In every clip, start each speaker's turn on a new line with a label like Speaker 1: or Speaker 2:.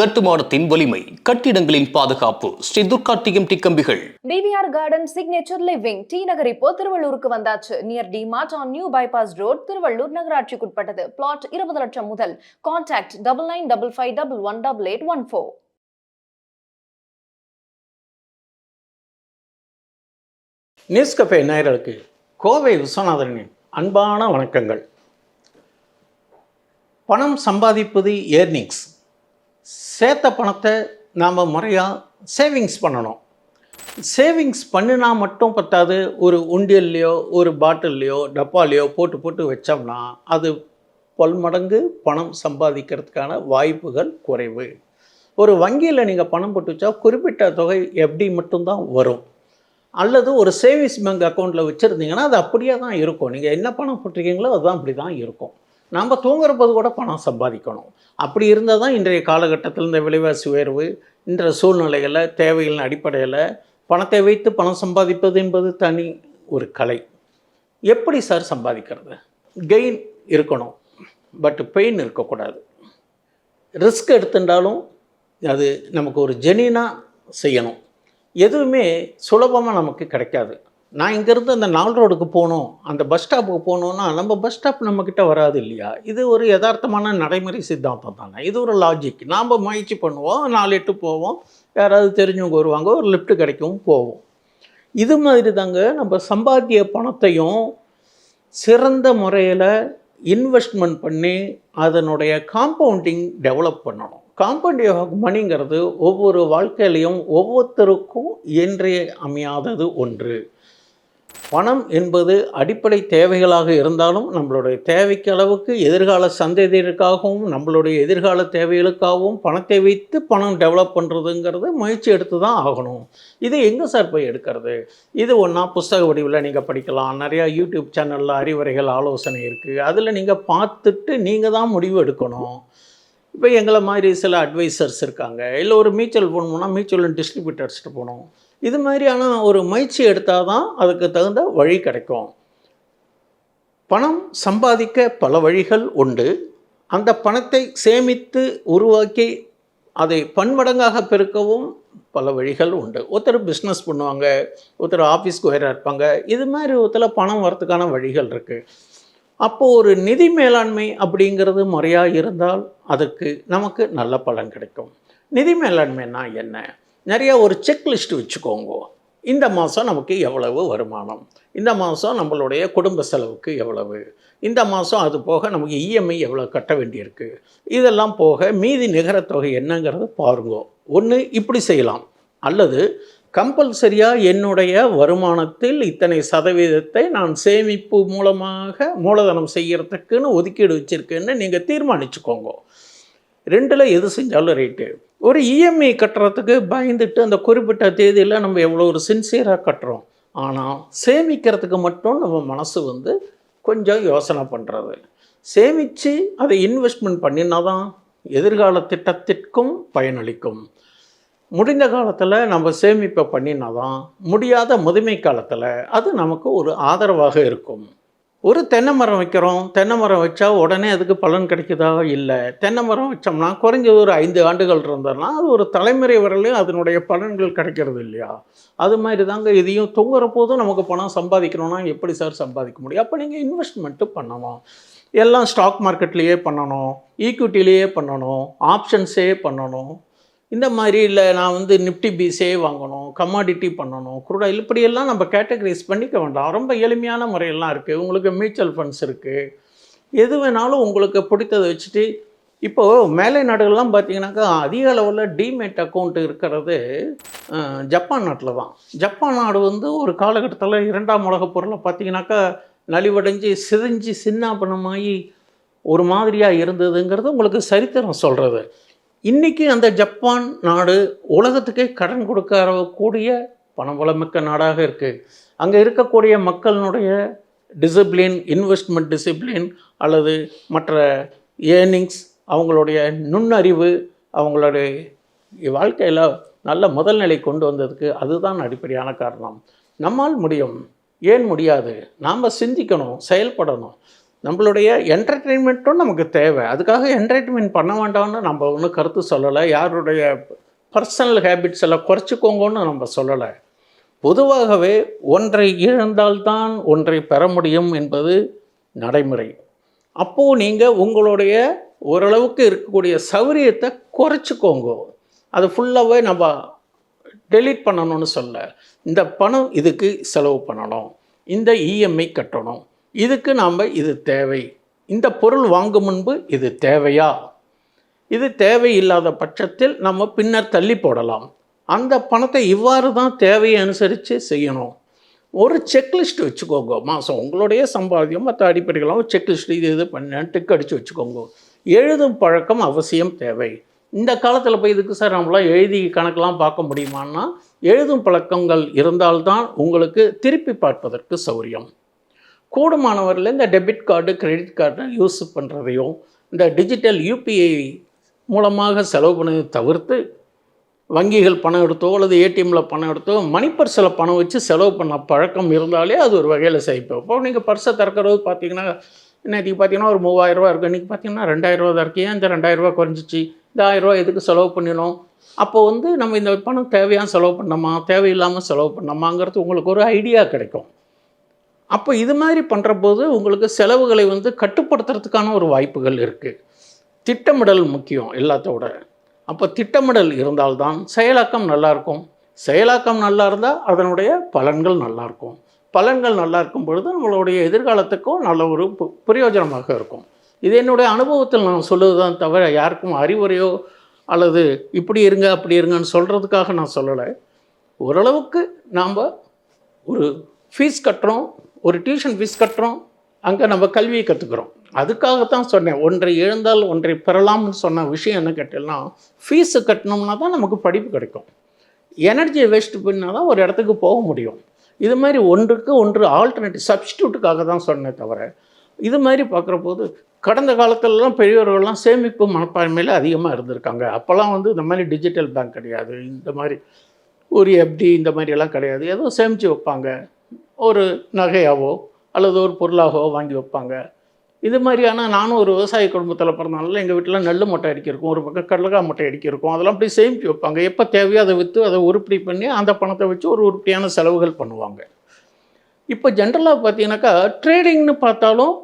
Speaker 1: கட்டுமானத்தின் வலிமை கட்டிடங்களின் பாதுகாப்பு ஸ்ரீ துர்கா டிஎம்டி கம்பிகள்.
Speaker 2: TVR garden signature living T Nagar இப்போ திருவள்ளூருக்கு வந்தாச்சு. Near D mart on new bypass road Tiruvallur நகராட்சிக்குட்பட்டது. Plot இருபது லட்சம் முதல். Contact double nine double five double one double eight one four
Speaker 3: news cafe நேயர்களுக்கு கோவை விஸ்வநாதனின் அன்பான வணக்கங்கள். பணம் சம்பாதிப்பது ஏர்னிங்ஸ் சேர்த்த பணத்தை நாம் முறையாக சேவிங்ஸ் பண்ணணும். சேவிங்ஸ் பண்ணினா மட்டும் பத்தாது. ஒரு உண்டியல்லையோ ஒரு பாட்டில்லையோ டப்பாலையோ போட்டு போட்டு வச்சோம்னா அது பல்மடங்கு பணம் சம்பாதிக்கிறதுக்கான வாய்ப்புகள் குறைவு. ஒரு வங்கியில் நீங்கள் பணம் போட்டு வச்சா குறிப்பிட்ட தொகை எப்படி மட்டும்தான் வரும். அல்லது ஒரு சேவிங்ஸ் பேங்க் அக்கௌண்ட்டில் வச்சுருந்தீங்கன்னா அது அப்படியே தான் இருக்கும். நீங்கள் என்ன பணம் போட்டிருக்கீங்களோ அதுதான் அப்படி தான் இருக்கும். நாம் தூங்குறப்போது கூட பணம் சம்பாதிக்கணும். அப்படி இருந்தால் தான் இன்றைய காலகட்டத்தில் இந்த விலைவாசி உயர்வு இன்றைய சூழ்நிலைகளில் தேவைகளின் அடிப்படையில் பணத்தை வைத்து பணம் சம்பாதிப்பது என்பது தனி ஒரு கலை. எப்படி சார் சம்பாதிக்கிறது? கெயின் இருக்கணும் பட் பெயின் இருக்கக்கூடாது. ரிஸ்க் எடுத்துட்டாலும் அது நமக்கு ஒரு ஜெனினாக செய்யணும். எதுவுமே சுலபமாக நமக்கு கிடைக்காது. நான் இங்கேருந்து அந்த நாள் ரோடுக்கு போகணும் அந்த பஸ் ஸ்டாப்புக்கு போகணுன்னா நம்ம பஸ் ஸ்டாப் நம்மக்கிட்ட வராது இல்லையா? இது ஒரு யதார்த்தமான நடைமுறை சித்தாந்தம் தானே. இது ஒரு லாஜிக் நாம் முயற்சி பண்ணுவோம் நாலு எட்டு போவோம். யாராவது தெரிஞ்சவங்க வருவாங்க ஒரு லிஃப்ட் கிடைக்கும் போவோம். இது மாதிரி தாங்க நம்ம சம்பாத்திய பணத்தையும் சிறந்த முறையில் இன்வெஸ்ட்மெண்ட் பண்ணி அதனுடைய காம்பவுண்டிங் டெவலப் பண்ணணும். காம்பவுண்டிங் ஆஃப் மணிங்கிறது ஒவ்வொரு வாழ்க்கையிலையும் ஒவ்வொருத்தருக்கும் இன்றைய அமையாதது ஒன்று. பணம் என்பது அடிப்படை தேவைகளாக இருந்தாலும் நம்மளுடைய தேவைக்கு அளவுக்கு எதிர்கால சந்ததியருக்காகவும் நம்மளுடைய எதிர்கால தேவைகளுக்காகவும் பணத்தை வைத்து பணம் டெவலப் பண்ணுறதுங்கிறது முயற்சி எடுத்து தான் ஆகணும். இது எங்கே சார் போய் எடுக்கிறது? இது ஒன்றா புஸ்தக வடிவில் நீங்கள் படிக்கலாம். நிறையா யூடியூப் சேனலில் அறிவுரைகள் ஆலோசனை இருக்குது அதில் நீங்கள் பார்த்துட்டு நீங்கள் தான் முடிவு எடுக்கணும். இப்போ எங்களை மாதிரி சில அட்வைசர்ஸ் இருக்காங்க. இல்லை ஒரு மியூச்சுவல் போகணும்னா மியூச்சுவல் டிஸ்ட்ரிபியூட்டர்ஸ்ட்டு போகணும். இது மாதிரியான ஒரு முயற்சி எடுத்தால் தான் அதுக்கு தகுந்த வழி கிடைக்கும். பணம் சம்பாதிக்க பல வழிகள் உண்டு. அந்த பணத்தை சேமித்து உருவாக்கி அதை பன்மடங்காக பெருக்கவும் பல வழிகள் உண்டு. ஒருத்தர் பிஸ்னஸ் பண்ணுவாங்க ஒருத்தர் ஆஃபீஸ்க்கு உயராக இருப்பாங்க. இது மாதிரி ஒருத்தர் பணம் வரத்துக்கான வழிகள் இருக்குது அப்போது ஒரு நிதி மேலாண்மை அப்படிங்கிறது முறையாக இருந்தால் அதுக்கு நமக்கு நல்ல பலன் கிடைக்கும். நிதி மேலாண்மைன்னா என்ன? நிறைய ஒரு செக்லிஸ்ட் வச்சுக்கோங்க. இந்த மாதம் நமக்கு எவ்வளவு வருமானம்? இந்த மாதம் நம்மளுடைய குடும்ப செலவுக்கு எவ்வளவு? இந்த மாதம் அது போக நமக்கு இஎம்ஐ எவ்வளோ கட்ட வேண்டியிருக்கு? இதெல்லாம் போக மீதி நிகரத்தொகை என்னங்கிறத பாருங்க. ஒன்று இப்படி செய்யலாம். அல்லது கம்பல்சரியாக என்னுடைய வருமானத்தில் இத்தனை சதவீதத்தை நான் சேமிப்பு மூலமாக மூலதனம் செய்கிறதுக்குன்னு ஒதுக்கீடு வச்சுருக்கேன்னு நீங்கள் தீர்மானிச்சுக்கோங்க. ரெண்டில் எது செஞ்சாலும் ரைட்டு. ஒரு இஎம்ஐ கட்டுறதுக்கு பயந்துட்டு அந்த குறிப்பிட்ட தேதியில் நம்ம எவ்வளோ ஒரு சின்சியராக கட்டுறோம். ஆனால் சேமிக்கிறதுக்கு மட்டும் நம்ம மனசு வந்து கொஞ்சம் யோசனை பண்ணுறது சேமித்து அதை இன்வெஸ்ட்மெண்ட் பண்ணினா தான் எதிர்கால திட்டத்திற்கும் பயனளிக்கும். முடிந்த காலத்தில் நம்ம சேமிப்பை பண்ணினா தான் முடியாத முதுமை காலத்தில் அது நமக்கு ஒரு ஆதரவாக இருக்கும். ஒரு தென்னை மரம் வைக்கிறோம். தென்னை மரம் வச்சா உடனே அதுக்கு பலன் கிடைக்குதா? இல்லை. தென்னை மரம் வச்சோம்னா குறைஞ்சது ஒரு ஐந்து ஆண்டுகள் இருந்தோம்னா அது ஒரு தலைமுறை வரலையும் அதனுடைய பலன்கள் கிடைக்கிறது இல்லையா? அது மாதிரி தாங்க இதையும் தொங்குற போதும் நமக்கு பணம் சம்பாதிக்கணும்னா எப்படி சார் சம்பாதிக்க முடியும்? அப்போ நீங்கள் இன்வெஸ்ட்மெண்ட்டு பண்ணணும். எல்லாம் ஸ்டாக் மார்க்கெட்லேயே பண்ணணும். ஈக்விட்டிலேயே பண்ணணும். ஆப்ஷன்ஸே பண்ணணும். இந்த மாதிரி இல்லை நான் வந்து நிஃப்டி பீஸே வாங்கணும் கமாடிட்டி பண்ணணும் குரூடாயில் இப்படியெல்லாம் நம்ம கேட்டகரைஸ் பண்ணிக்க வேண்டாம். ரொம்ப எளிமையான முறையெல்லாம் இருக்குது உங்களுக்கு மியூச்சுவல் ஃபண்ட்ஸ் இருக்குது எது வேணாலும் உங்களுக்கு பிடித்ததை வச்சுட்டு இப்போது மேலை நாடுகள்லாம் பார்த்தீங்கன்னாக்கா அதிக அளவில் டிமேட் அக்கௌண்ட் இருக்கிறது ஜப்பான் நாட்டில் தான். ஜப்பான் நாடு வந்து ஒரு காலகட்டத்தில் இரண்டாம் உலகப் பொருளை பார்த்தீங்கன்னாக்கா நலிவடைஞ்சு சிதைஞ்சு சின்னாபனமாகி ஒரு மாதிரியாக இருந்ததுங்கிறது உங்களுக்கு சரித்திரம் சொல்கிறது இன்றைக்கி அந்த ஜப்பான் நாடு உலகத்துக்கே கடன் கொடுக்கக்கூடிய பணபலமிக்க நாடாக இருக்குது அங்கே இருக்கக்கூடிய மக்களினுடைய டிசிப்ளின் இன்வெஸ்ட்மெண்ட் டிசிப்ளின் அல்லது மற்ற ஏர்னிங்ஸ் அவங்களுடைய நுண்ணறிவு அவங்களுடைய வாழ்க்கையில் நல்ல முதல் நிலை கொண்டு வந்ததுக்கு அதுதான் அடிப்படையான காரணம். நம்மால் முடியும். ஏன் முடியாது? நாம் சிந்திக்கணும் செயல்படணும். நம்மளுடைய என்டர்டெயின்மெண்ட்டும் நமக்கு தேவை. அதுக்காக என்டர்டெயின்மெண்ட் பண்ண வேண்டாம்னு நம்ம ஒன்றும் கருத்து சொல்லலை. யாருடைய பர்சனல் ஹேபிட்ஸ் எல்லாம் குறைச்சிக்கோங்கன்னு நம்ம சொல்லலை. பொதுவாகவே ஒன்றை இழந்தால்தான் ஒன்றை பெற முடியும் என்பது நடைமுறை. அப்போது நீங்கள் உங்களுடைய ஓரளவுக்கு இருக்கக்கூடிய சௌரியத்தை குறைச்சிக்கோங்க. அது ஃபுல்லாகவே நம்ம டெலீட் பண்ணணும்னு சொல்ல. இந்த பணம் இதுக்கு செலவு பண்ணணும். இந்த இஎம்ஐ கட்டணும். இதுக்கு நாம் இது தேவை. இந்த பொருள் வாங்கும் முன்பு இது தேவையா? இது தேவையில்லாத பட்சத்தில் நம்ம பின்னர் தள்ளி போடலாம். அந்த பணத்தை இவ்வாறு தான் தேவையை அனுசரித்து செய்யணும். ஒரு செக்லிஸ்ட் வச்சுக்கோங்க. மாதம் உங்களுடைய சம்பாத்தியம் மற்ற அடிப்படைகளாக செக்லிஸ்ட் இது இது பண்ண டிக் அடித்து வச்சுக்கோங்க. எழுதும் பழக்கம் அவசியம் தேவை. இந்த காலத்தில் போய் இதுக்கு சார் நம்மளாம் எழுதி கணக்கெலாம் பார்க்க முடியுமான்னா எழுதும் பழக்கங்கள் இருந்தால்தான் உங்களுக்கு திருப்பி பார்ப்பதற்கு சௌரியம். கூடுமானவரில் இந்த debit card credit card use பண்ணுறதையும் இந்த டிஜிட்டல் யூபிஐ மூலமாக செலவு பண்ணதை தவிர்த்து வங்கிகள் பணம் எடுத்தோ அல்லது ஏடிஎம்மில் பணம் எடுத்தோ மணி பர்ஸில் பணம் வச்சு செலவு பண்ண பழக்கம் இருந்தாலே அது ஒரு வகையில் செய்ப்போம் இப்போ நீங்கள் பர்ஸை திறக்கிறது பார்த்தீங்கன்னா இன்றைக்கி பார்த்தீங்கன்னா ஒரு மூவாயிரரூவா இருக்குது இன்றைக்கி பார்த்தீங்கன்னா ரெண்டாயிரரூவா தான் இருக்கு. ஏன் இந்த ரெண்டாயிரரூவா குறைஞ்சிச்சு? இந்த ஆயிரரூவா எதுக்கு செலவு பண்ணினோம்? அப்போ வந்து நம்ம இந்த பணம் தேவையான செலவு பண்ணோமா தேவையில்லாமல் செலவு பண்ணோமாங்கிறது உங்களுக்கு ஒரு ஐடியா கிடைக்கும். அப்போ இது மாதிரி பண்ணுற போது உங்களுக்கு செலவுகளை வந்து கட்டுப்படுத்துறதுக்கான ஒரு வாய்ப்புகள் இருக்குது திட்டமிடல் முக்கியம் எல்லாத்தோட. அப்போ திட்டமிடல் இருந்தால்தான் செயலாக்கம் நல்லாயிருக்கும் செயலாக்கம் நல்லா இருந்தால் அதனுடைய பலன்கள் நல்லாயிருக்கும் பலன்கள் நல்லா இருக்கும் பொழுது நம்மளுடைய எதிர்காலத்துக்கும் நல்ல ஒரு பு- பிரயோஜனமாக இருக்கும். இது என்னுடைய அனுபவத்தில் நான் சொல்லுவதுதான் தவிர யாருக்கும் அறிவுரையோ அல்லது இப்படி இருங்க அப்படி இருங்கன்னு சொல்கிறதுக்காக நான் சொல்லலை. ஓரளவுக்கு நாம் ஒரு ஃபீஸ் கட்டுறோம் ஒரு டியூஷன் ஃபீஸ் கட்டுறோம் அங்கே நம்ம கல்வியை கற்றுக்குறோம் அதுக்காகத்தான் சொன்னேன் ஒன்றை எழுந்தால் ஒன்றை பெறலாம்னு சொன்ன விஷயம் என்ன கேட்டேன்னா ஃபீஸு கட்டினோம்னா தான் நமக்கு படிப்பு கிடைக்கும். எனர்ஜியை வேஸ்ட் பண்ணால் தான் ஒரு இடத்துக்கு போக முடியும். இது மாதிரி ஒன்றுக்கு ஒன்று ஆல்டர்னேட்டிவ் சப்ஸ்டியூட்டுக்காக தான் சொன்னேன் தவிர இது மாதிரி பார்க்குற போது கடந்த காலத்துலலாம் பெரியவர்கள்லாம் சேமிப்பு மனப்பான்மையில் அதிகமாக இருந்திருக்காங்க. அப்போல்லாம் வந்து இந்த மாதிரி டிஜிட்டல் பேங்க் கிடையாது இந்த மாதிரி ஒரு எஃப்டி இந்த மாதிரி எல்லாம் கிடையாது ஏதோ சேமித்து வைப்பாங்க. ஒரு நகையாவோ அல்லது ஒரு பொருளாகவோ வாங்கி வைப்பாங்க. இது மாதிரியான நானும் ஒரு விவசாய குடும்பத்தில் பிறந்தனால எங்கள் வீட்டில் நெல் மொட்டை அடிக்கிருக்கும் ஒரு பக்கம் கடலக்காய் மொட்டை அடிக்கிருக்கும் அதெல்லாம் அப்படி சேமித்து வைப்பாங்க. எப்போ தேவையோ அதை விற்று அதை உருப்படி பண்ணி அந்த பணத்தை வச்சு ஒரு உருப்படியான செலவுகள் பண்ணுவாங்க. இப்போ ஜென்ரலாக பார்த்தீங்கன்னாக்கா ட்ரேடிங்னு பார்த்தாலும்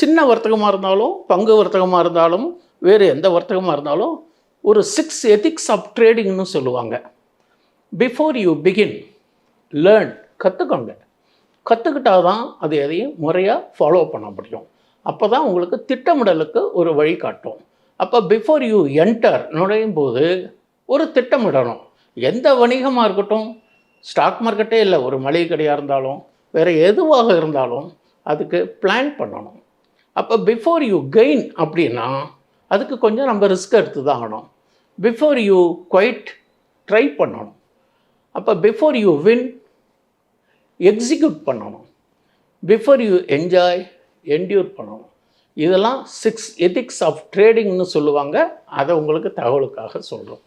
Speaker 3: சின்ன வர்த்தகமாக இருந்தாலும் பங்கு வர்த்தகமாக இருந்தாலும் வேறு எந்த வர்த்தகமாக இருந்தாலும் ஒரு சிக்ஸ் எதிக்ஸ் ஆஃப் ட்ரேடிங்னு சொல்லுவாங்க. பிஃபோர் யூ பிகின் லேர்ன் கற்றுக்கோங்க கற்றுக்கிட்டால் தான் அது எதையும் முறையாக ஃபாலோ பண்ண முடியும். அப்போ தான் உங்களுக்கு திட்டமிடலுக்கு ஒரு வழி காட்டும். அப்போ பிஃபோர் யூ என்டர் நுழையும் போது ஒரு திட்டமிடணும். எந்த வணிகமாக இருக்கட்டும் ஸ்டாக் மார்க்கெட்டே இல்லை ஒரு மளிகை கடையாக இருந்தாலும் வேறு எதுவாக இருந்தாலும் அதுக்கு பிளான் பண்ணணும். அப்போ பிஃபோர் யூ கெயின் அப்படின்னா அதுக்கு கொஞ்சம் நம்ம ரிஸ்க் எடுத்து தான் ஆகணும். பிஃபோர் யூ குவைட் ட்ரை பண்ணணும். அப்போ பிஃபோர் யூ வின் எக்ஸிக்யூட் பண்ணணும். பிஃபோர் யூ என்ஜாய் என்டியூர் பண்ணணும். இதெல்லாம் சிக்ஸ் எதிக்ஸ் ஆஃப் ட்ரேடிங்னு சொல்லுவாங்க. அதை உங்களுக்கு தகவலுக்காக சொல்கிறோம்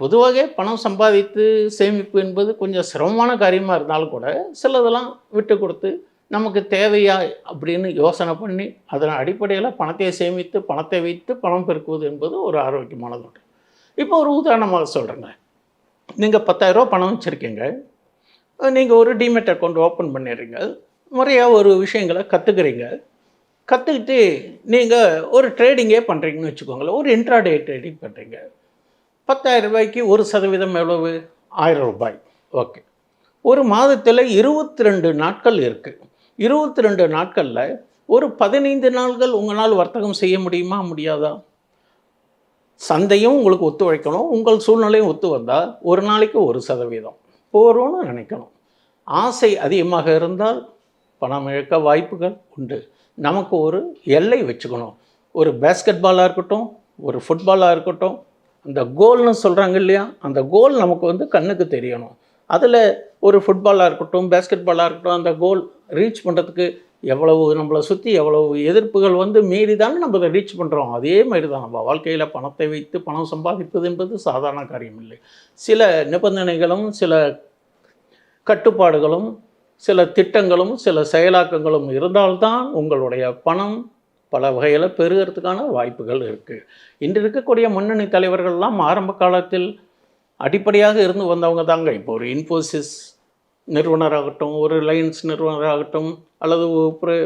Speaker 3: பொதுவாக பணம் சம்பாதித்து சேமிப்பு என்பது கொஞ்சம் சிரமமான காரியமாக இருந்தாலும் கூட சிலதெல்லாம் விட்டு கொடுத்து நமக்கு தேவையா அப்படின்னு யோசனை பண்ணி அதன் அடிப்படையில் பணத்தை சேமித்து பணத்தை வைத்து பணம் பெருக்குவது என்பது ஒரு ஆரோக்கியமானது ஒன்று இப்போ ஒரு உதாரணமாக சொல்கிறேங்க நீங்கள் பத்தாயிரரூபா பணம் வச்சுருக்கீங்க. நீங்கள் ஒரு டிமெட் அக்கௌண்ட் ஓப்பன் பண்ணிடுறீங்க. முறையாக ஒரு விஷயங்களை கற்றுக்குறீங்க கற்றுக்கிட்டு நீங்கள் ஒரு ட்ரேடிங்கே பண்ணுறீங்கன்னு வச்சுக்கோங்களேன். ஒரு இன்ட்ராடே ட்ரேடிங் பண்ணுறீங்க பத்தாயிரம் ரூபாய்க்கு ஒரு சதவீதம் எவ்வளவு? ஆயிரம் ரூபாய். ஓகே. ஒரு மாதத்தில் இருபத்தி ரெண்டு நாட்கள் இருக்குது இருபத்தி ரெண்டு நாட்களில் ஒரு பதினைந்து நாள்கள் உங்களால் வர்த்தகம் செய்ய முடியுமா? முடியாதா? சந்தையும் உங்களுக்கு ஒத்துழைக்கணும். உங்கள் சூழ்நிலையும் ஒத்து வந்தால் ஒரு நாளைக்கு ஒரு சதவீதம். போகிறோன்னு நினைக்கணும். ஆசை அதிகமாக இருந்தால் பணம் இழக்க வாய்ப்புகள் உண்டு. நமக்கு ஒரு எல்லை வச்சுக்கணும். ஒரு பேஸ்கெட் பாலாக இருக்கட்டும் ஒரு ஃபுட்பாலாக இருக்கட்டும் அந்த கோல்னு சொல்கிறாங்க இல்லையா? அந்த கோல் நமக்கு வந்து கண்ணுக்கு தெரியணும். அதில் ஒரு ஃபுட்பாலாக இருக்கட்டும் பேஸ்கெட் பாலாக இருக்கட்டும் அந்த கோல் ரீச் பண்ணுறதுக்கு எவ்வளவு நம்மளை சுற்றி எவ்வளவு எதிர்ப்புகள் வந்து மீறி தானே நம்ம அதை ரீச் பண்ணுறோம் அதே மாதிரி தான் நம்ம வாழ்க்கையில் பணத்தை வைத்து பணம் சம்பாதிப்பது என்பது சாதாரண காரியம் இல்லை சில நிபந்தனைகளும் சில கட்டுப்பாடுகளும் சில திட்டங்களும் சில செயலாக்கங்களும் இருந்தால்தான் உங்களுடைய பணம் பல வகையில் பெருகிறதுக்கான வாய்ப்புகள் இருக்குது இன்று இருக்கக்கூடிய முன்னணி தலைவர்கள்லாம் ஆரம்ப காலத்தில் அடிப்படையாக இருந்து வந்தவங்க தாங்க. இப்போ ஒரு இன்ஃபோசிஸ் நிறுவனராகட்டும் ஒரு ரிலையன்ஸ் நிறுவனராகட்டும் அல்லது ஒரு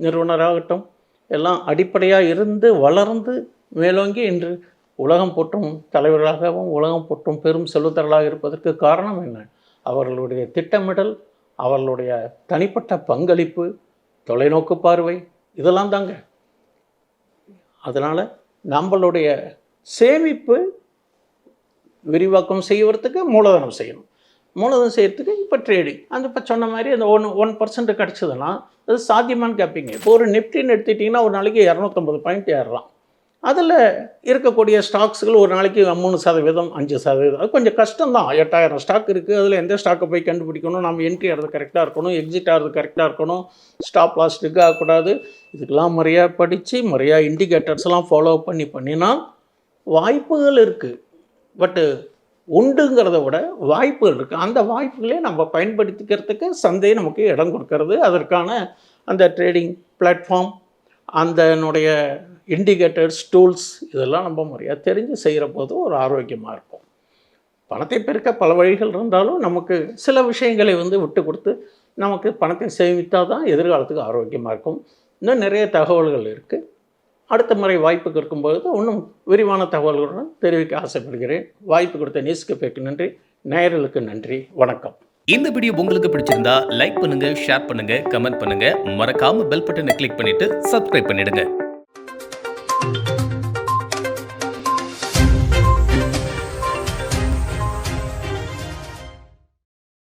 Speaker 3: நிறுவனராகட்டும் எல்லாம் அடிப்படையாக இருந்து வளர்ந்து மேலோங்கி இன்று உலகம் போற்றும் தலைவர்களாகவும் உலகம் போற்றும் பெரும் செல்வத்தர்களாக இருப்பதற்கு காரணம் என்ன? அவர்களுடைய திட்டமிடல் அவர்களுடைய தனிப்பட்ட பங்களிப்பு தொலைநோக்கு பார்வை இதெல்லாம் தாங்க. அதனால் நம்மளுடைய சேமிப்பு விரிவாக்கம் செய்வதற்கு மூலதனம் செய்யணும். மூலதனம் செய்கிறதுக்கு இப்போ ட்ரேடிங் அந்த இப்போ சொன்ன மாதிரி அந்த ஒன் ஒன் பர்சன்ட் கிடச்சதுன்னா அது சாத்தியமானு கேட்பீங்க இப்போ ஒரு நிஃப்டின்னு எடுத்துட்டிங்கன்னா ஒரு நாளைக்கு இரநூத்தம்பது பாயிண்ட் ஏறலாம். அதில் இருக்கக்கூடிய ஸ்டாக்ஸுகள் ஒரு நாளைக்கு மூணு சதவீதம் அஞ்சு சதவீதம். அது கொஞ்சம் கஷ்டம்தான். எட்டாயிரம் ஸ்டாக் இருக்குது அதில் எந்த ஸ்டாக்கை போய் கண்டுபிடிக்கணும்? நம்ம என்ட்ரி ஆகிறது கரெக்டாக இருக்கணும் எக்ஸிட் ஆகிறது கரெக்டாக இருக்கணும். ஸ்டாப் லாஸ் ட்ரிக் ஆகக்கூடாது. இதுக்கெல்லாம் முறையாக படித்து முறையாக இண்டிகேட்டர்ஸ்லாம் ஃபாலோ பண்ணி பண்ணினா வாய்ப்புகள் இருக்குது பட்டு உண்டுங்கிறத விட வாய்ப்புகள் இருக்குது அந்த வாய்ப்புகளே நம்ம பயன்படுத்திக்கிறதுக்கு சந்தை நமக்கு இடம் கொடுக்கறது. அதற்கான அந்த ட்ரேடிங் பிளாட்ஃபார்ம் அதனுடைய இண்டிகேட்டர்ஸ் டூல்ஸ் இதெல்லாம் நம்ம முறையாக தெரிஞ்சு செய்கிற போது ஒரு ஆரோக்கியமாக இருக்கும். பணத்தை பெருக்க பல வழிகள் இருந்தாலும் நமக்கு சில விஷயங்களை வந்து விட்டு கொடுத்து நமக்கு பணத்தை சேமித்தால் தான் எதிர்காலத்துக்கு ஆரோக்கியமாக இருக்கும். இன்னும் நிறைய தகவல்கள் இருக்குது அடுத்த முறை வாய்ப்பு கொடுக்கும் பொழுது இன்னும் விரிவான தகவல்களுடன் தெரிவிக்க ஆசைப்படுகிறேன். வாய்ப்பு கொடுத்த நியூஸ்கேப்பேக்கு நன்றி. நேயர்களுக்கு நன்றி. வணக்கம்.
Speaker 1: இந்த வீடியோ உங்களுக்கு பிடிச்சிருந்தா லைக் பண்ணுங்க ஷேர் பண்ணுங்க கமெண்ட் பண்ணுங்க. மறக்காம பெல் பட்டனை கிளிக் பண்ணிட்டு சப்ஸ்கிரைப் பண்ணிடுங்க.